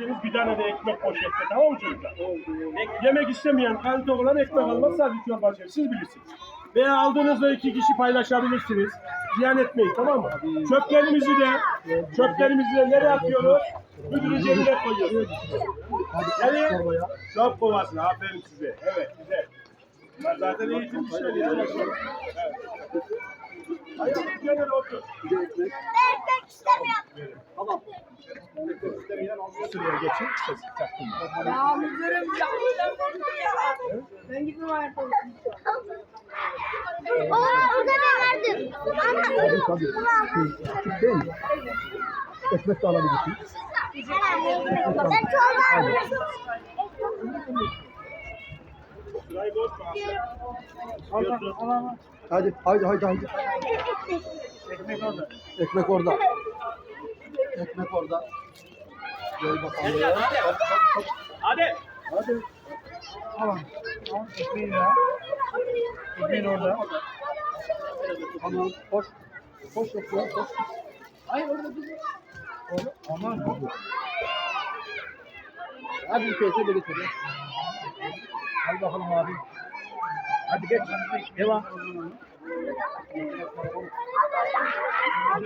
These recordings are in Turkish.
yiyeceksiniz. Bir tane de ekmek poşette. Tamam mı çocuklar? Ek- yemek istemeyen, kalite olan ekmek almaz. Sadece çorba içer. Siz bilirsiniz. Veya aldığınızda iki kişi paylaşabilirsiniz. Ziyan etmeyin tamam mı? Çöplerimizi de çöplerimizi de nereye atıyoruz? Müdürün cebine koyuyoruz. Nereye? Çöp kovasına. Aferin size. Evet güzel. Zaten eğitim işleri. Evet. Hayır, genel otur. Tamam. Sıraya geçin. Ses taktım. Ya müdürüm ya. Ben gitmem ayakkabı. Aa, orada ne verdim? Küçük değil mi? Ekmek de alabilirsin. Ben çorba bozma. Hadi haydi haydi haydi. Ekmek orada. Ekmek orada. Ekmek orada. Gel bakalım. Hadi. Hadi. Tamam. Tamam. Ekmeğin ya. Ekmeğin orada. Tamam. Koş. Koş ekmeğe koş. Hayır orada dur. Orada. Aman. Hadi bir teyze de getir. Hadi bakalım abi. Hadi geç. Devam.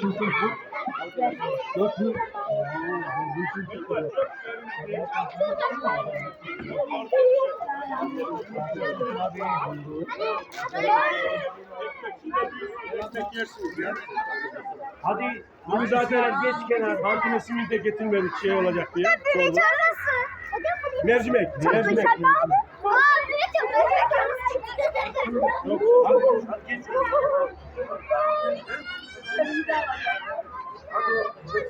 Kimsin bu? Yok mu? Hadi. Bunu zaten geç kenar. Kantine simit de getirmedik şey olacak diye. Mercimek. Mercimek.